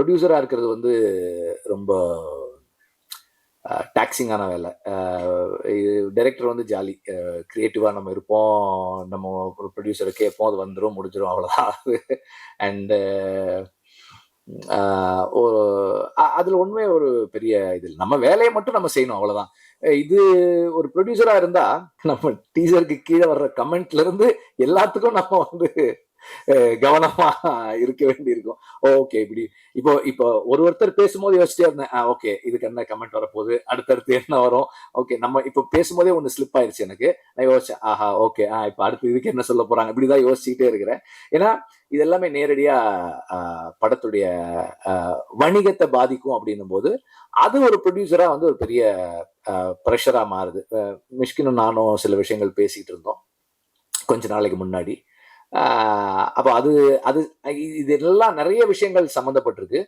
ப்ரொடியூசராக இருக்கிறது வந்து ரொம்ப டாக்ஸிங்கான வேலை. டைரக்டர் வந்து ஜாலி க்ரியேட்டிவாக நம்ம இருப்போம். நம்ம ஒரு ப்ரொடியூசரை கேட்போம். அது வந்துடும் முடிஞ்சிடும் அவ்வளோதான் அண்டு ஒரு அதில் உண்மை ஒரு பெரிய இது நம்ம வேலையை மட்டும் நம்ம செய்யணும் அவ்வளோதான் இது ஒரு ப்ரொடியூசராக இருந்தால் நம்ம டீசருக்கு கீழே வர்ற கமெண்ட்லேருந்து எல்லாத்துக்கும் நம்ம வந்து கவனமாக இருக்க வேண்டியிருக்கும். ஓகே இப்படி. இப்போ இப்போ ஒரு ஒருத்தர் பேசும்போது யோசிச்சே இருந்தேன். ஓகே இதுக்கு என்ன கமெண்ட் வரப்போகுது? அடுத்தடுத்து என்ன வரும்? ஓகே நம்ம இப்போ பேசும்போதே ஒன்று ஸ்லிப் ஆயிருச்சு எனக்கு. நான் யோசிச்சேன் ஆஹா ஓகே ஆ இப்போ அடுத்து இதுக்கு என்ன சொல்ல போறாங்க? இப்படிதான் யோசிச்சுக்கிட்டே இருக்கிறேன். ஏன்னா இது எல்லாமே நேரடியா ஆஹ், படத்துடைய ஆஹ், வணிகத்தை பாதிக்கும் அப்படின்னும் போது அது ஒரு ப்ரொடியூசரா வந்து ஒரு பெரிய ப்ரெஷரா மாறுது. அஹ், மிஷ்கினும் நானும் சில விஷயங்கள் பேசிட்டு இருந்தோம். கொஞ்ச நாளைக்கு முன்னாடி. அப்போ அது அது இது எல்லாம் நிறைய விஷயங்கள் சம்மந்தப்பட்டிருக்கு